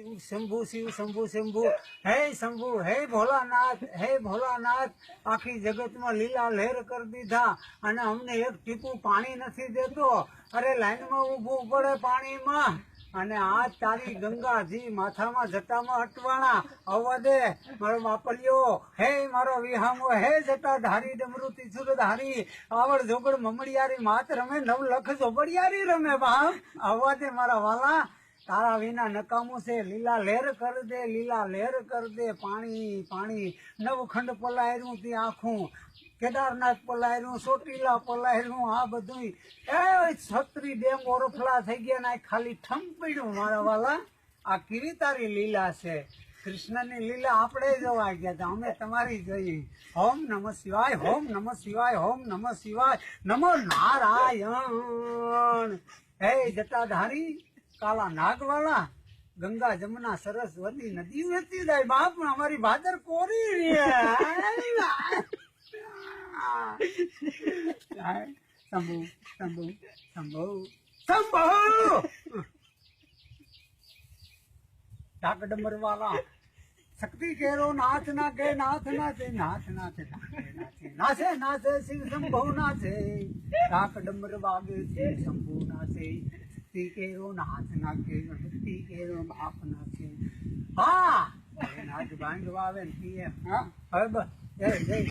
શંભુ શિવ, શંભુ શંભુ. હે શંભુ, હે ભોલાનાથ હે ભોલાનાથ, આખી જગતમાં લીલા લહેર કરી દીધા અને અમને એક ટીપું પાણી નથી દેતો. અરે લાઈનમાં ઊભું પડે પાણીમાં. અને આ તારી ગંગાજી માથામાં જટામાં અટવાણા. આવવા દે, મારો બાપલિયો. હે મારો વિહામો, હે જટા ધારી ડમરુ તીસુર ધારી આવડ જોગડ મમડિયારી માત રમે, નવ લખ જોબડિયારી રમે બાપ. આવવા દે મારા વાલા. તારા વિના નકામું છે. લીલા લહેર કર દે, લીલા લહેર કર દે. પાણી પાણી. નવખંડ પલાયરું તે આખું. કેદારનાથ પલાયરું, ચોટીલા પલાયરું, આ બધું એ છત્રી ડેમ ઓરફલા થઈ ગયા ને ખાલી ઠમ પડ્યું મારા વાલા. આ કીરી તારી લીલા છે? કૃષ્ણની લીલા આપણે જોવા ગયા હતા અમે તમારી જોઈ હોમ નમ શિવાય, હોમ નમ શિવાય, હોમ નમ શિવાય. નમો નારાયણ. હે જટાધારી. કાલા નાગવાળા ગંગા જમના સરસ્વતી નદી વહેતી જાય. બાપ, અમારી ભાદર કોરી શક્તિ કેરો નાથ ના કે નાથ ના છે નાથ ના છે નાશે નાશે શિવ શંભુ નાથે. ઢાક ડમર વાગે, શિવ શંભુ નાથે. કેરો નાથ ના કે શક્તિ કેરો બાપ નાથે હા નાથ બાંધવા આવે ને હા હવે બસ